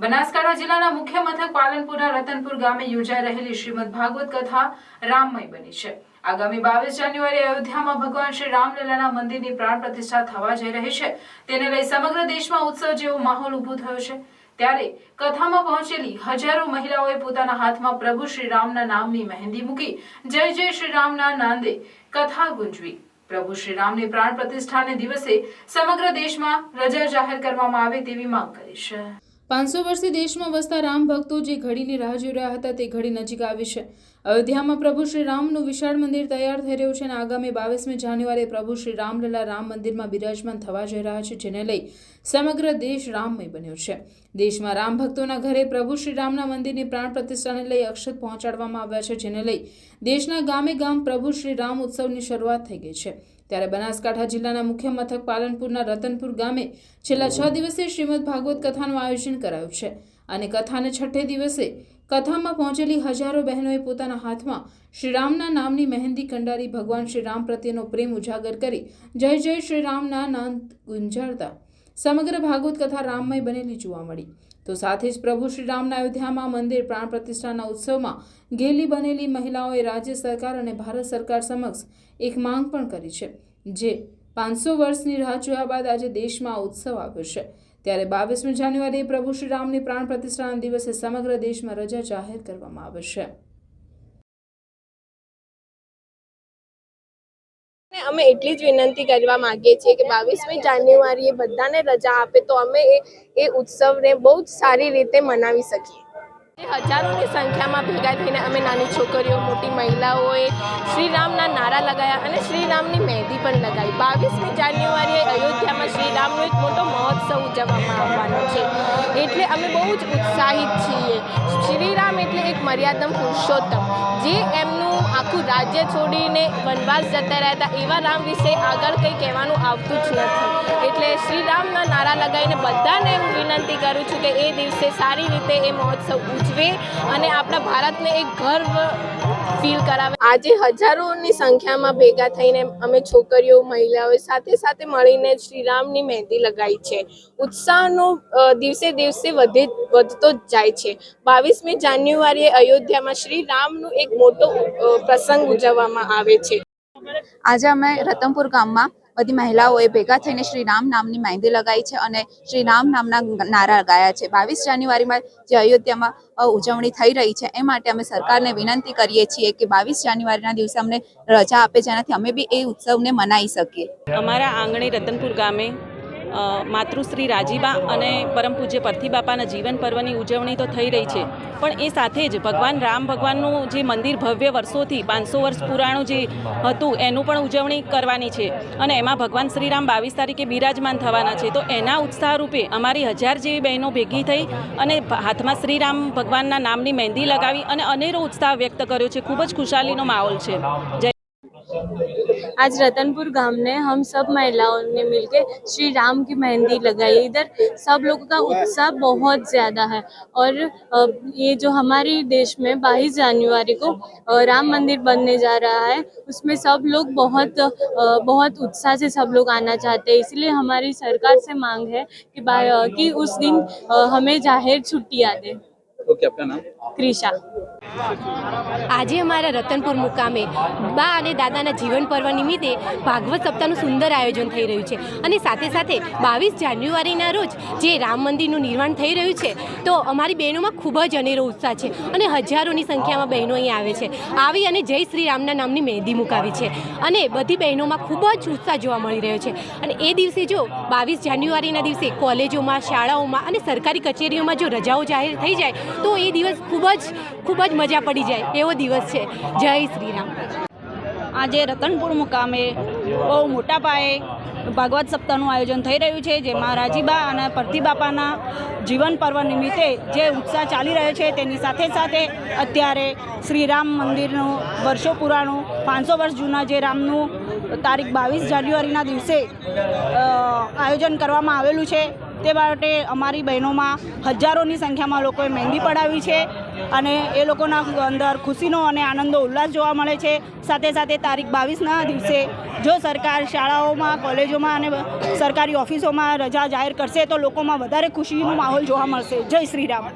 બનાસકાંઠા જિલ્લાના મુખ્ય મથક પાલનપુરના રતનપુર ગામે યોજાઈ રહેલી શ્રીમદ ભાગવત કથા રામમય બની છે. આગામી બાવીસ જાન્યુઆરી અયોધ્યામાં ભગવાન શ્રી રામલીલાના મંદિરની પ્રાણ પ્રતિષ્ઠા થવા જઈ રહી છે. તેને લઈ સમગ્ર દેશમાં ઉત્સવ જેવો માહોલ ઊભો થયો છે. ત્યારે કથામાં પહોંચેલી હજારો મહિલાઓએ પોતાના હાથમાં પ્રભુ શ્રી રામના નામની મહેંદી મૂકી જય જય શ્રી રામના નાંદે કથા ગુંજવી. પ્રભુ શ્રી રામની પ્રાણ પ્રતિષ્ઠાને દિવસે સમગ્ર દેશમાં રજા જાહેર કરવામાં આવે તેવી માંગ કરી છે. પાંચસો વર્ષથી દેશમાં વસતા રામ ભક્તો જે ઘડીની રાહ જોઈ રહ્યા હતા તે ઘડી નજીક આવી છે. અયોધ્યામાં પ્રભુ શ્રી રામનું વિશાળ મંદિર તૈયાર થઈ રહ્યું છે અને આગામી બાવીસમી જાન્યુઆરીએ પ્રભુ શ્રી રામલલા રામ મંદિરમાં બિરાજમાન થવા જઈ રહ્યા છે, જેને લઈ સમગ્ર દેશ રામમય બન્યો છે. દેશમાં રામ ભક્તોના ઘરે પ્રભુ શ્રી રામના મંદિરની પ્રાણ પ્રતિષ્ઠાને લઈ અક્ષત પહોંચાડવામાં આવ્યા છે, જેને લઈ દેશના ગામે ગામ પ્રભુ શ્રી રામ ઉત્સવની શરૂઆત થઈ ગઈ છે. ત્યારે બનાસકાંઠા જિલ્લાના મુખ્ય મથક પાલનપુરના રતનપુર ગામે છેલ્લા છ દિવસે શ્રીમદ ભાગવત કથાનું આયોજન કરાયું છે અને કથાને છઠ્ઠે દિવસે કથામાં પહોંચેલી હજારો બહેનોએ પોતાના હાથમાં શ્રીરામના નામની મહેંદી કંડારી ભગવાન શ્રી રામ પ્રત્યેનો પ્રેમ ઉજાગર કરી જય જય શ્રી રામના નાદ ગુંજારતા. સમગ્ર ભાગવત કથા રામમય બનેલી જોવા મળી. તો સાથે જ પ્રભુ શ્રી રામના અયોધ્યામાં મંદિર પ્રાણ પ્રતિષ્ઠાના ઉત્સવમાં ઘેલી બનેલી મહિલાઓએ રાજ્ય સરકાર અને ભારત સરકાર સમક્ષ એક માંગ પણ કરી છે, જે પાંચસો વર્ષની રાહ જોયા બાદ આજે દેશમાં ઉત્સવ આવ્યો છે. ત્યારે બાવીસમી જાન્યુઆરીએ પ્રભુ શ્રી રામની પ્રાણ પ્રતિષ્ઠાના દિવસે સમગ્ર દેશમાં રજા જાહેર કરવામાં આવે અમે એટલી જ વિનંતી કરવા માંગીએ છીએ કે બાવીસમી જાન્યુઆરીએ બધાને રજા આપે તો અમે એ એ ઉત્સવને બહુ જ સારી રીતે મનાવી શકીએ. હજારોની સંખ્યામાં ભેગા થઈને અમે નાની છોકરીઓ, મોટી મહિલાઓએ શ્રીરામના નારા લગાયા અને શ્રીરામની મહેંદી પણ લગાવી. બાવીસમી જાન્યુઆરીએ અયોધ્યામાં શ્રીરામનો એક મોટો મહોત્સવ ઉજવવામાં આવવાનો છે. એટલે અમે બહુ જ ઉત્સાહિત છીએ. શ્રીરામ એટલે એક મર્યાદમ પુરુષોત્તમ. જે એમનું આખું રાજ્ય છોડીને વનવાસ જતા રહેતા એવા રામ વિશે આગળ કંઈ કહેવાનું આવતું જ નથી. એટલે શ્રીરામના નારા લગાવીને બધાને વિનંતી કરું છું કે એ દિવસે સારી રીતે એ મહોત્સવ ઉજવે અને આપણા ભારતને એક ગર્વ ફીલ કરાવે. આજે હજારોની સંખ્યામાં ભેગા થઈને અમે છોકરીઓ, મહિલાઓ સાથે સાથે મળીને શ્રીરામની મહેંદી લગાવી છે. ઉત્સાહનો દિવસે દિવસે વધે, વધતો જ જાય છે. બાવીસમી જાન્યુઆરીએ અયોધ્યામાં શ્રીરામનું એક મોટો પ્રસંગ ઉજવવામાં આવે છે. આજે અમે રતનપુર ગામમાં બધી મહિલાઓએ ભેગા થઈને શ્રી રામ નામની મહેંદી લગાવી છે અને શ્રી રામ નામના નારા ગાયા છે. બાવીસ જાન્યુઆરીમાં જે અયોધ્યામાં ઉજવણી થઈ રહી છે, એ માટે અમે સરકારને વિનંતી કરીએ છીએ કે બાવીસ જાન્યુઆરીના દિવસે અમને રજા આપે, જેનાથી અમે બી એ ઉત્સવને મનાવી શકીએ. અમારા આંગણે રતનપુર ગામે માતૃશ્રી રાજીબા અને પરમ પૂજ્ય પરથી બાપાના જીવન પર્વની ઉજવણી તો થઈ રહી છે. પણ એ સાથે જ ભગવાન રામ ભગવાનનું જે મંદિર ભવ્ય વર્ષોથી પાંચસો વર્ષ પુરાણું જે હતું, એનું પણ ઉજવણી કરવાની છે. અને એમાં ભગવાન શ્રીરામ બાવીસ તારીખે બિરાજમાન થવાના છે. તો એના ઉત્સાહ રૂપે અમારી હજાર જેવી બહેનો ભેગી થઈ અને હાથમાં શ્રીરામ ભગવાનના નામની મહેંદી લગાવી અને અનેરો ઉત્સાહ વ્યક્ત કર્યો છે. ખૂબ જ ખુશાલીનો માહોલ છે. જય आज रतनपुर गाँव ने हम सब महिलाओं ने मिलके श्री राम की मेहंदी लगाई। इधर सब लोगों का उत्साह बहुत ज़्यादा है और ये जो हमारे देश में बाईस जनवरी को राम मंदिर बनने जा रहा है उसमें सब लोग बहुत बहुत उत्साह से सब लोग आना चाहते हैं। इसलिए हमारी सरकार से मांग है कि कि उस दिन हमें ज़ाहिर छुट्टियाँ दें। ओके आपका नाम? क्रिशा। આજે અમારા રતનપુર મુકામે બા અને દાદાના જીવન પર્વ નિમિત્તે ભાગવત સપ્તાહનું સુંદર આયોજન થઈ રહ્યું છે. અને સાથે સાથે બાવીસ જાન્યુઆરીના રોજ જે રામ મંદિરનું નિર્માણ થઈ રહ્યું છે, તો અમારી બહેનોમાં ખૂબ જ અનેરો ઉત્સાહ છે અને હજારોની સંખ્યામાં બહેનો અહીં આવે છે. આવી અને જય શ્રી રામના નામની મહેંદી મુકાવી છે. અને બધી બહેનોમાં ખૂબ જ ઉત્સાહ જોવા મળી રહ્યો છે. અને એ દિવસે જો બાવીસ જાન્યુઆરીના દિવસે કોલેજોમાં, શાળાઓમાં અને સરકારી કચેરીઓમાં જો રજાઓ જાહેર થઈ જાય, તો એ દિવસ ખૂબ જ ખૂબ જ મજા પડી જાય. એવો દિવસ છે. જય શ્રી રામ આજે રતનપુર મુકામે બહુ મોટા પાયે ભાગવત સપ્તાહનું આયોજન થઈ રહ્યું છે, જેમાં રાજીબા અને પરતીબાપાના જીવન પર્વ નિમિત્તે જે ઉત્સાહ ચાલી રહ્યો છે, તેની સાથે સાથે અત્યારે શ્રીરામ મંદિરનું વર્ષો પુરાણું, પાંચસો વર્ષ જૂના જે રામનું તારીખ બાવીસ જાન્યુઆરીના દિવસે આયોજન કરવામાં આવેલું છે. તે માટે અમારી બહેનોમાં હજારોની સંખ્યામાં લોકોએ મહેંદી પડાવી છે. અને એ લોકોના અંદર ખુશીનો અને આનંદો ઉલ્લાસ જોવા મળે છે. સાથે સાથે તારીખ બાવીસના દિવસે જો સરકાર શાળાઓમાં, કોલેજોમાં અને સરકારી ઓફિસોમાં રજા જાહેર કરશે તો લોકોમાં વધારે ખુશીનો માહોલ જોવા મળશે. જય શ્રી રામ.